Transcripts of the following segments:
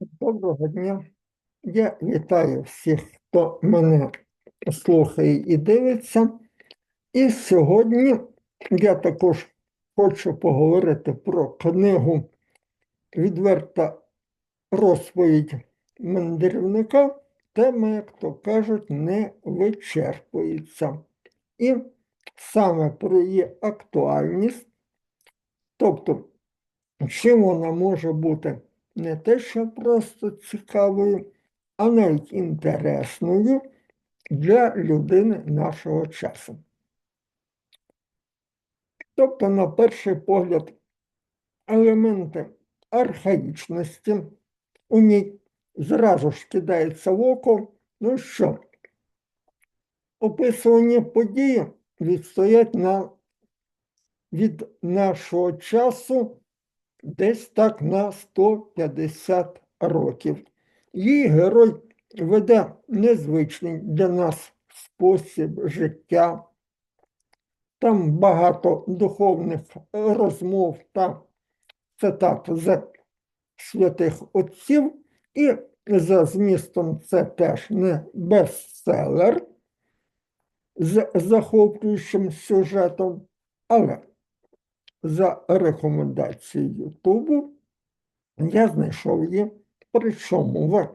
Доброго дня. Я вітаю всіх, хто мене слухає і дивиться. І сьогодні я також хочу поговорити про книгу Відверта розповідь мандрівника. Тема, як то кажуть, не вичерпується. І саме про її актуальність, тобто, чим вона може бути не те, що просто цікавою, а навіть інтересною для людини нашого часу. Тобто, на перший погляд, елементи архаїчності у ній зразу ж кидається в око, ну що, описувані події відстоять на, від нашого часу десь так на 150 років. Її герой веде незвичний для нас спосіб життя. Там багато духовних розмов та цитат з святих отців, і за змістом це теж не бестселер з захоплюючим сюжетом, але за рекомендацією Ютубу я знайшов її, причому в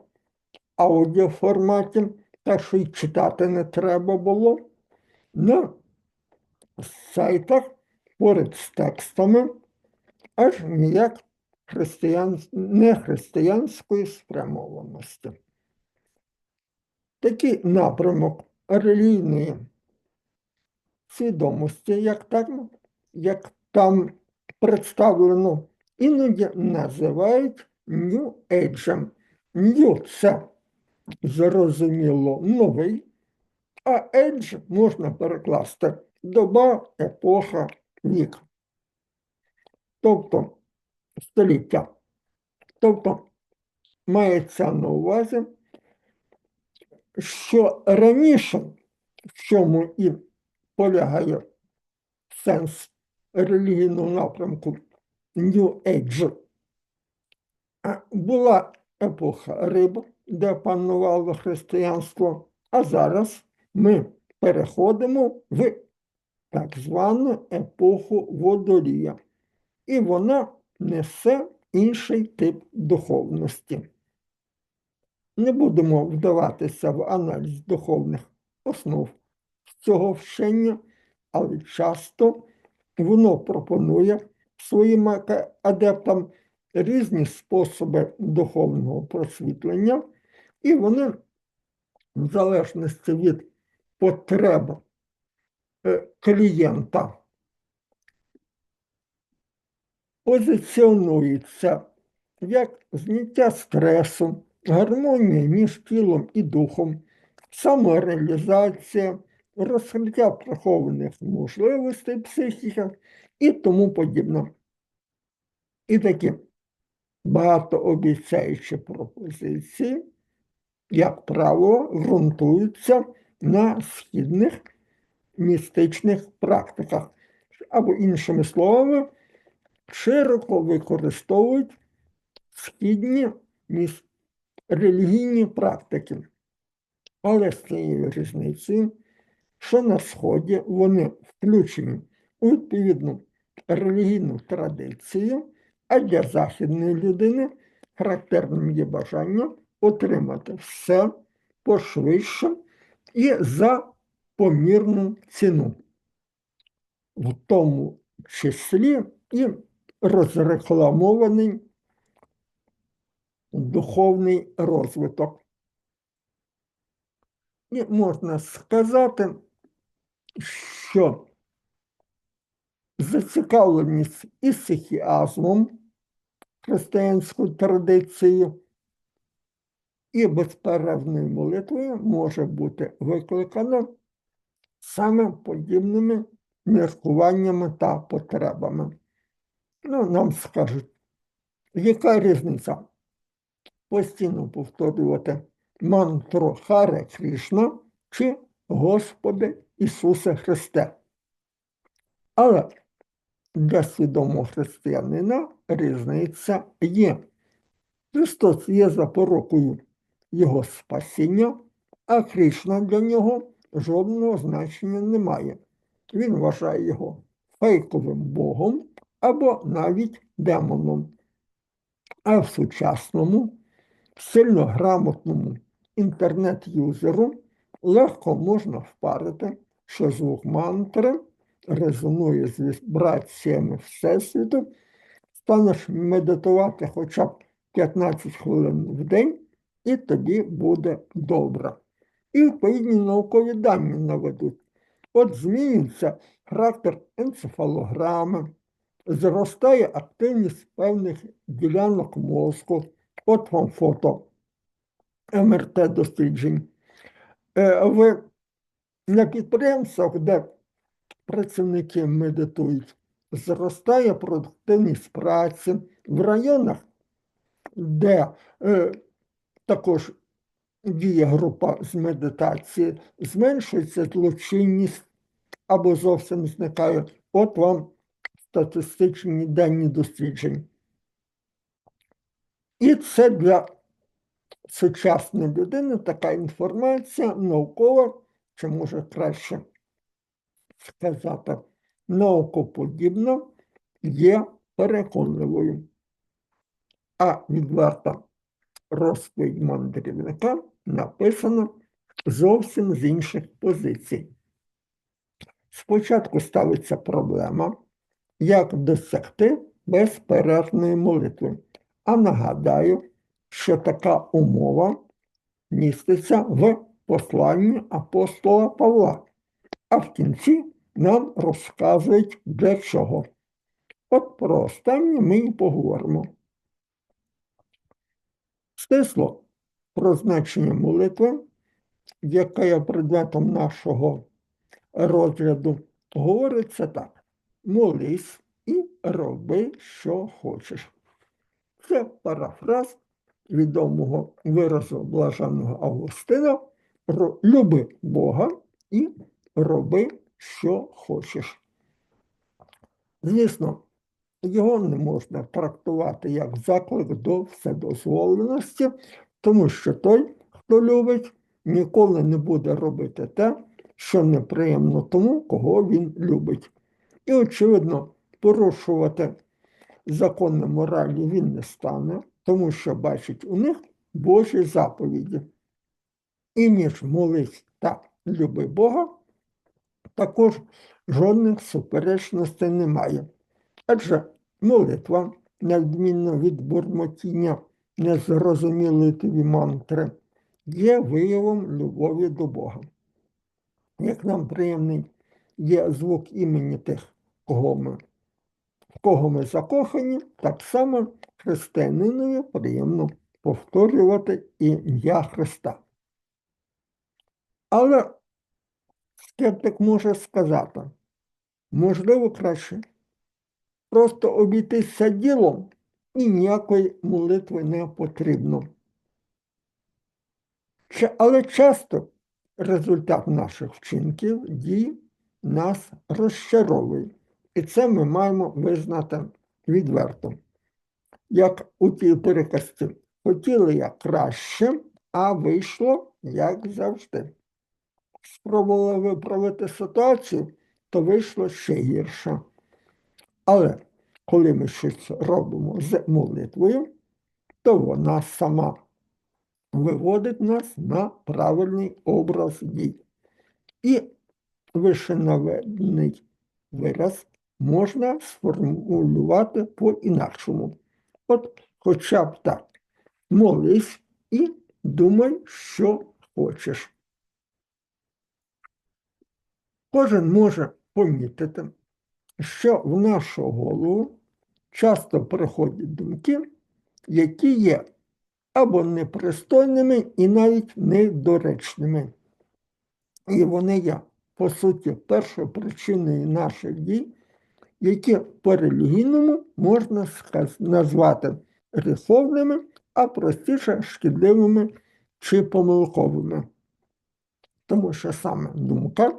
аудіоформаті, так що й читати не треба було, на сайтах поряд з текстами, аж ніяк християн... не християнської спрямованості. Такий напрямок релігійної свідомості, як там, як там представлено, іноді називають New Age. New – це зрозуміло новий, а Age можна перекласти доба, епоха, вік. Тобто століття. Тобто мається на увазі, що раніше, в чому і полягає сенс релігійного напрямку New Age, була епоха риб, де панувало християнство, а зараз ми переходимо в так звану епоху водолія. І вона несе інший тип духовності. Не будемо вдаватися в аналіз духовних основ цього вчення, але часто воно пропонує своїм адептам різні способи духовного просвітлення, і вони, в залежності від потреб е, клієнта, позиціонуються як зняття стресу, гармонія між тілом і духом, самореалізація, розкриття прихованих можливостей психіки і тому подібне. І такі багатообіцяючі пропозиції, як правило, ґрунтуються на східних містичних практиках, або, іншими словами, широко використовують східні релігійні практики. Але з цією різницею, що на Сході вони включені у відповідну релігійну традицію, а для західної людини характерним є бажання отримати все пошвидше і за помірну ціну, в тому числі і розрекламований духовний розвиток. І можна сказати, що зацікавленість ісихіазмом, християнською традицією і безперервною молитвою може бути викликана саме подібними міркуваннями та потребами. Ну, нам скажуть, яка різниця? Постійно повторювати мантру Харе Кришна чи Господи Ісусе Христе. Але для свідомого християнина різниця є. Христос є запорукою Його спасіння, а Кришна для нього жодного значення не має. Він вважає його фейковим Богом або навіть демоном. А в сучасному, сильно грамотному інтернет-юзеру легко можна впарити, що звук мантри резонує з вібраціями Всесвіту, станеш медитувати хоча б 15 хвилин в день, і тобі буде добре. І відповідні наукові дані наведуть. От змінюється характер енцефалограми, зростає активність певних ділянок мозку, от вам фото МРТ досліджень. Е, В, на підприємствах, де працівники медитують, зростає продуктивність праці в районах, де е, також діє група з медитації, зменшується злочинність або зовсім зникає. От вам статистичні дані досліджень. І це для сучасної людини така інформація наукова, чи може краще сказати, наукоподібна, є переконливою. А відверта розповідь мандрівника написана зовсім з інших позицій. Спочатку ставиться проблема, як досягти безперервної молитви. А нагадаю, що така умова міститься в посланні апостола Павла, а в кінці нам розказують для чого. От про останнє ми і поговоримо. Стисло про значення молитви, яка є предметом нашого розгляду, говориться так: молись і роби, що хочеш. Це парафраз відомого виразу блаженного Августина люби Бога і роби, що хочеш. Звісно, його не можна трактувати як заклик до вседозволеності, тому що той, хто любить, ніколи не буде робити те, що неприємно тому, кого він любить. І, очевидно, порушувати закони моралі він не стане, тому що бачить у них Божі заповіді. І ніж молись та люби Бога, також жодних суперечностей немає. Адже молитва, невідмінно від бурмотіння незрозумілої тобі мантри, є виявом любові до Бога. Як нам приємний є звук імені тих, кого ми, в кого ми закохані, так само християнинові приємно повторювати ім'я Христа. Але скептик може сказати, можливо, краще просто обійтися ділом і ніякої молитви не потрібно. Але часто результат наших вчинків, дій нас розчаровує. І це ми маємо визнати відверто. Як у тій переказці, хотіли я краще, а вийшло як завжди. Спробували виправити ситуацію, то вийшло ще гірше. Але коли ми щось робимо з молитвою, то вона сама виводить нас на правильний образ дій. І вишенаведений вираз можна сформулювати по-інакшому. От хоча б так, молись і думай, що хочеш. Кожен може помітити, що в нашу голову часто приходять думки, які є або непристойними і навіть недоречними. І вони є, по суті, першою причиною наших дій, які по релігійному можна назвати гріховними, а простіше шкідливими чи помилковими. Тому що саме думка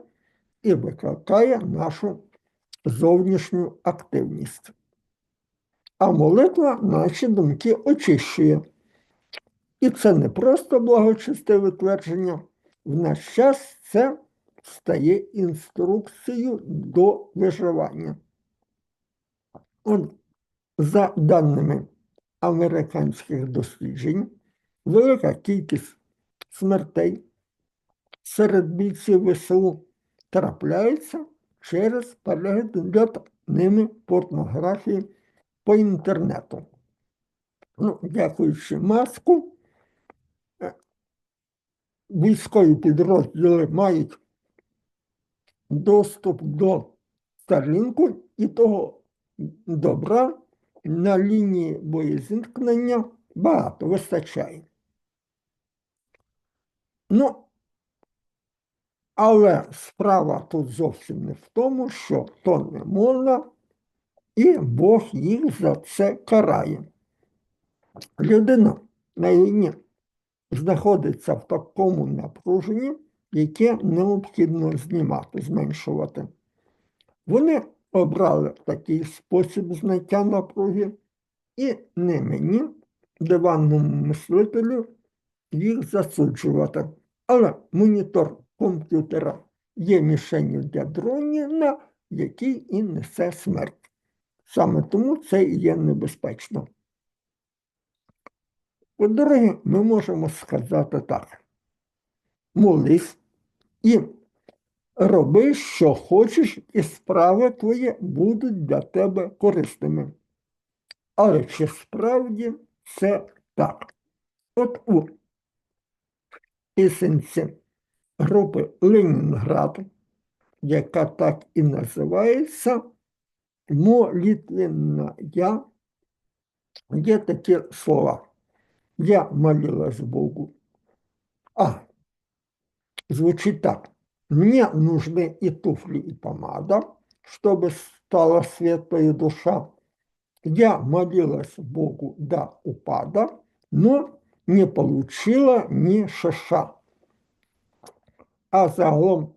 і викликає нашу зовнішню активність. А молитва наші думки очищує І це не просто благочестиве твердження. В наш час це стає інструкцією до виживання. От, за даними американських досліджень, велика кількість смертей серед бійців ВСУ трапляється через перегляд ними порнографії по інтернету. Ну, дякуючи маску, е, військові підрозділи мають доступ до Старлінку і того добра на лінії боєзіткнення багато вистачає. Ну, але справа тут зовсім не в тому, що то не можна, і Бог їх за це карає. Людина на війні знаходиться в такому напруженні, яке необхідно знімати, зменшувати. Вони обрали такий спосіб зняття напруги, і не мені, диванному мислителю, їх засуджувати. Але монітор комп'ютера є мішенню для дронів, який і несе смерть. Саме тому це і є небезпечно. По-друге, ми можемо сказати так: молись і роби, що хочеш, і справи твої будуть для тебе корисними. Але чи справді це так? От у пісенці групи Ленінград, яка так і називається, молитвенна я, є такі слова. Я молилась Богу. А, звучит так. Мне нужны и туфли, и помада, чтобы стала светлая душа. Я молилась Богу до упада, но не получила ни шиша. А загалом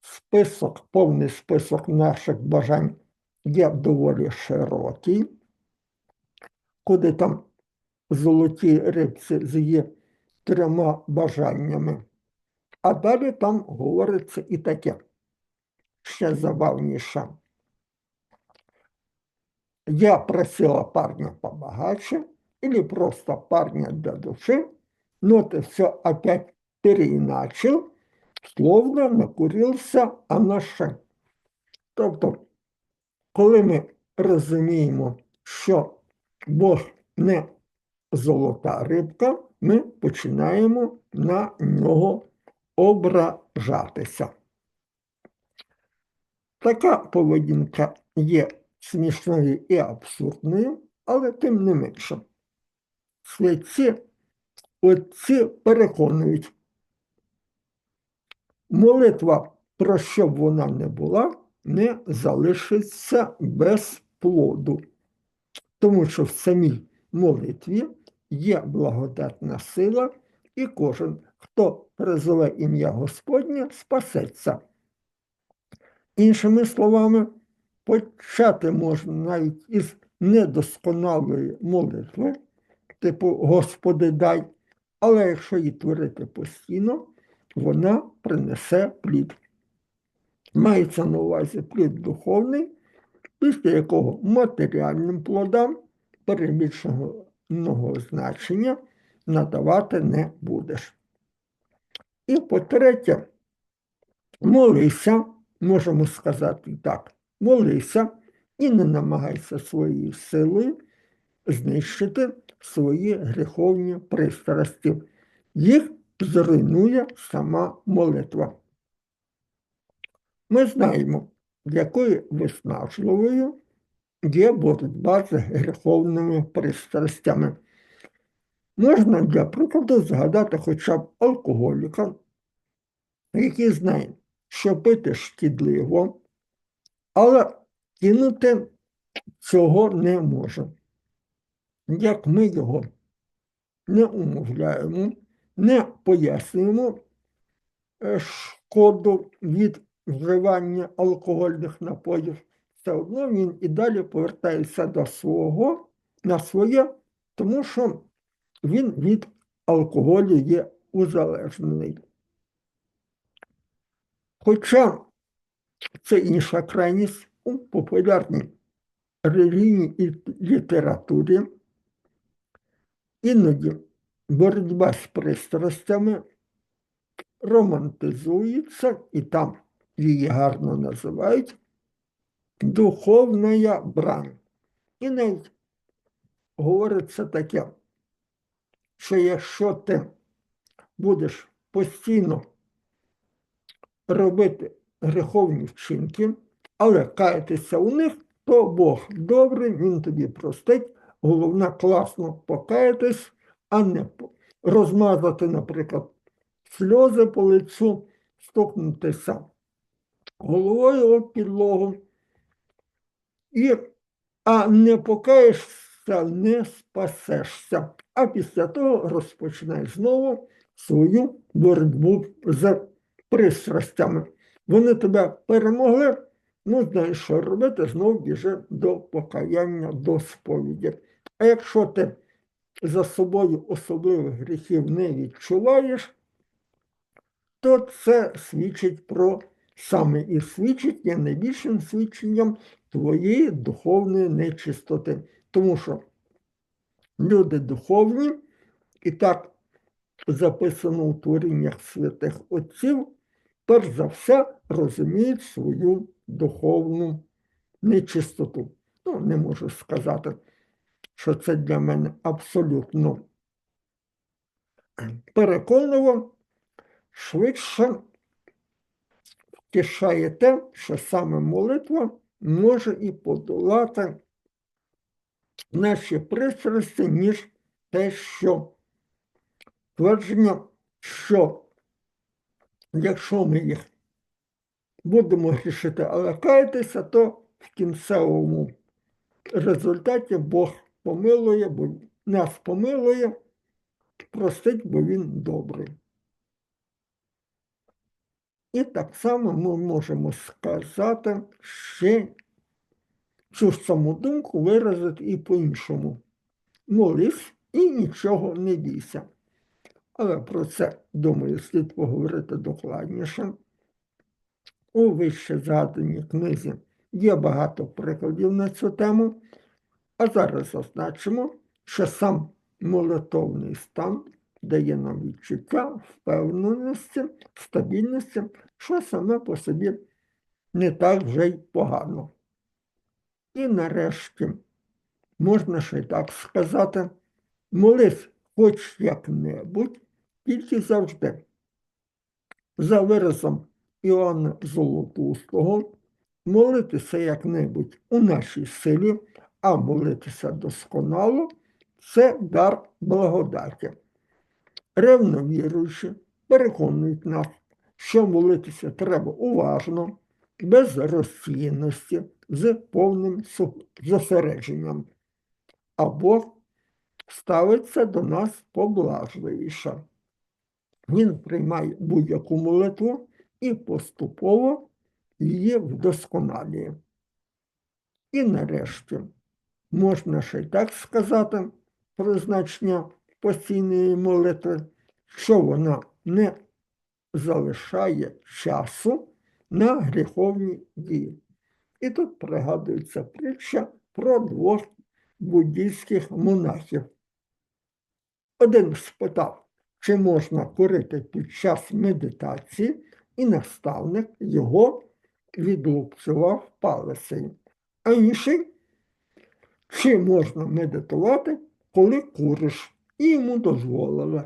список, повний список наших бажань є доволі широкий, куди там золоті рибці з її трьома бажаннями. А далі там говориться і таке ще забавніше. Я просила парня побогаче или просто парня для души, но ты все опять переиначил, словно накурився анаше. Тобто, коли ми розуміємо, що Бог не золота рибка, ми починаємо на нього ображатися. Така поведінка є смішною і абсурдною, але тим не менше. Святці отці переконують, молитва, про що б вона не була, не залишиться без плоду, тому що в самій молитві є благодатна сила, і кожен, хто призове ім'я Господнє, спасеться. Іншими словами, почати можна навіть із недосконалої молитви, типу Господи дай, але якщо її творити постійно, вона принесе плід. Мається на увазі плід духовний, після якого матеріальним плодам перебільшеного значення надавати не будеш. І по-третє, молися, можемо сказати так, молися і не намагайся своєю силою знищити свої гріховні пристрасті. Їх зруйнує сама молитва. Ми знаємо, якою виснажливою є боротьба з гріховними пристрастями. Можна для прикладу згадати хоча б алкоголіка, який знає, що пити шкідливо, але кинути цього не може. Як ми його не умовляємо, не пояснюємо е, шкоду від вживання алкогольних напоїв, все одно він і далі повертається до свого на своє, тому що він від алкоголю є узалежнений. Хоча це інша крайність у популярній релігійній літературі, іноді боротьба з пристрастями романтизується, і там її гарно називають духовна брань. І навіть говориться таке, що якщо ти будеш постійно робити греховні вчинки, але каятися у них, то Бог добрий, Він тобі простить. Головне класно покаятись, а не розмазати, наприклад, сльози по лицю, стукнутися головою об підлогу. І, а не покаєшся, не спасешся. А після того розпочинай знову свою боротьбу з пристрастями. Вони тебе перемогли, ну, знаєш, що робити, знову біжи до покаяння, до сповіді. А якщо ти за собою особливих гріхів не відчуваєш, то це свідчить про саме і свідчить є найбільшим свідченням твоєї духовної нечистоти. Тому що люди духовні, і так записано у творіннях святих Отців, перш за все розуміють свою духовну нечистоту. Ну, не можу сказати, що це для мене абсолютно переконливо, швидше втішає те, що саме молитва може і подолати наші пристрасті, ніж те, що твердження, що якщо ми їх будемо грішити, але каятися, то в кінцевому результаті Бог помилує, бо нас помилує, простить, бо Він добрий. І так само ми можемо сказати ще цю саму думку виразити і по-іншому. Молись і нічого не бійся. Але про це, думаю, слід поговорити докладніше. У вище згаданій книзі є багато прикладів на цю тему, а зараз зазначимо, що сам молитовний стан дає нам відчуття впевненості, стабільності, що саме по собі не так вже й погано. І нарешті, можна ще й так сказати, молись хоч як-небудь, тільки завжди. За виразом Іоанна Золотустого, молитися як-небудь у нашій силі, а молитися досконало це дар благодаті. Ревно віруючи, переконують нас, що молитися треба уважно, без розсіяності, з повним зосередженням, або ставиться до нас поблажливіше. Він приймає будь-яку молитву і поступово її вдосконалює. І нарешті можна ще й так сказати про значення постійної молитви, що вона не залишає часу на гріховні дії. І тут пригадується притча про двох буддійських монахів. Один спитав, чи можна курити під час медитації, і наставник його відлупцював палицею. А інший, чи можна медитувати, коли куриш, і йому дозволили.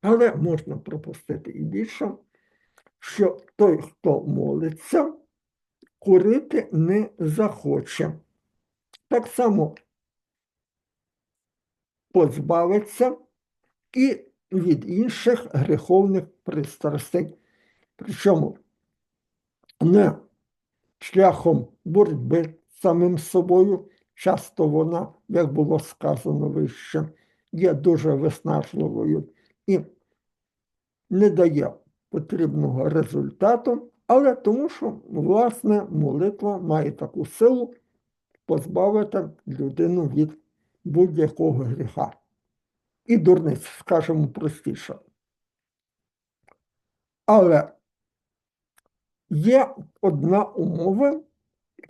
Але можна пропустити і більше, що той, хто молиться, курити не захоче. Так само позбавиться і від інших гріховних пристрастей. Причому не шляхом боротьби самим собою, часто вона, як було сказано вище, є дуже виснажливою і не дає потрібного результату, але тому, що, власне, молитва має таку силу позбавити людину від будь-якого гріха. і дурниць, скажімо простіше. Але є одна умова,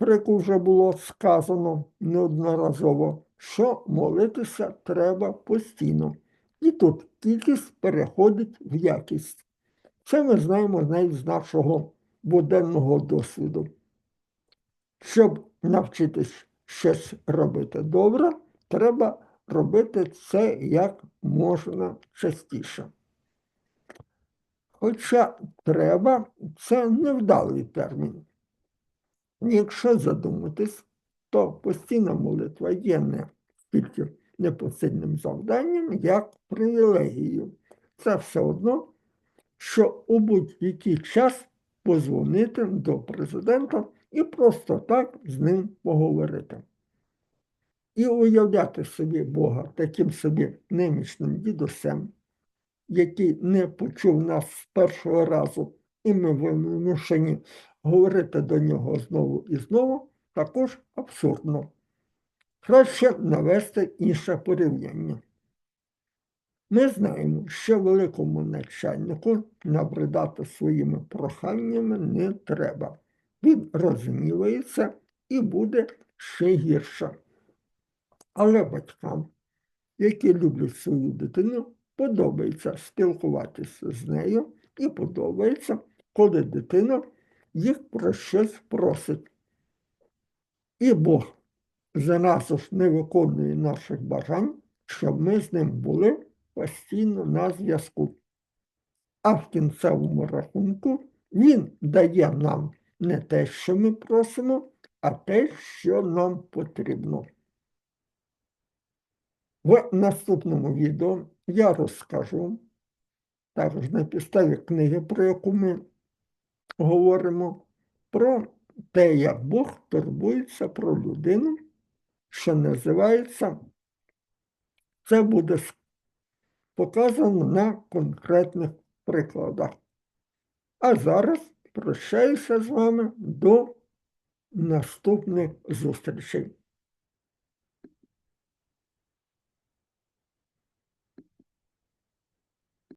яку вже було сказано неодноразово, що молитися треба постійно. І тут кількість переходить в якість. Це ми знаємо навіть з нашого буденного досвіду. Щоб навчитись щось робити добре, треба робити це як можна частіше. Хоча треба це невдалий термін. Якщо задуматись, то постійна молитва є не тільки непосильним завданням, як привілегією. Це все одно, що у будь-який час позвонити до президента і просто так з ним поговорити. І уявляти собі Бога таким собі немічним дідусем, який не почув нас з першого разу, і ми вимушені говорити до нього знову і знову, також абсурдно. Краще навести інше порівняння. Ми знаємо, що великому начальнику набридати своїми проханнями не треба. Він розгнівається і буде ще гірше. Але батькам, які люблять свою дитину, подобається спілкуватися з нею і подобається, коли дитина їх про щось просить. І Бог заразу ж не виконує наших бажань, щоб ми з ним були постійно на зв'язку. А в кінцевому рахунку він дає нам не те, що ми просимо, а те, що нам потрібно. В наступному відео я розкажу, також на підставі книги, про яку ми говоримо, про те, як Бог турбується про людину, що називається, це буде показано на конкретних прикладах. А зараз прощаюся з вами до наступних зустрічей.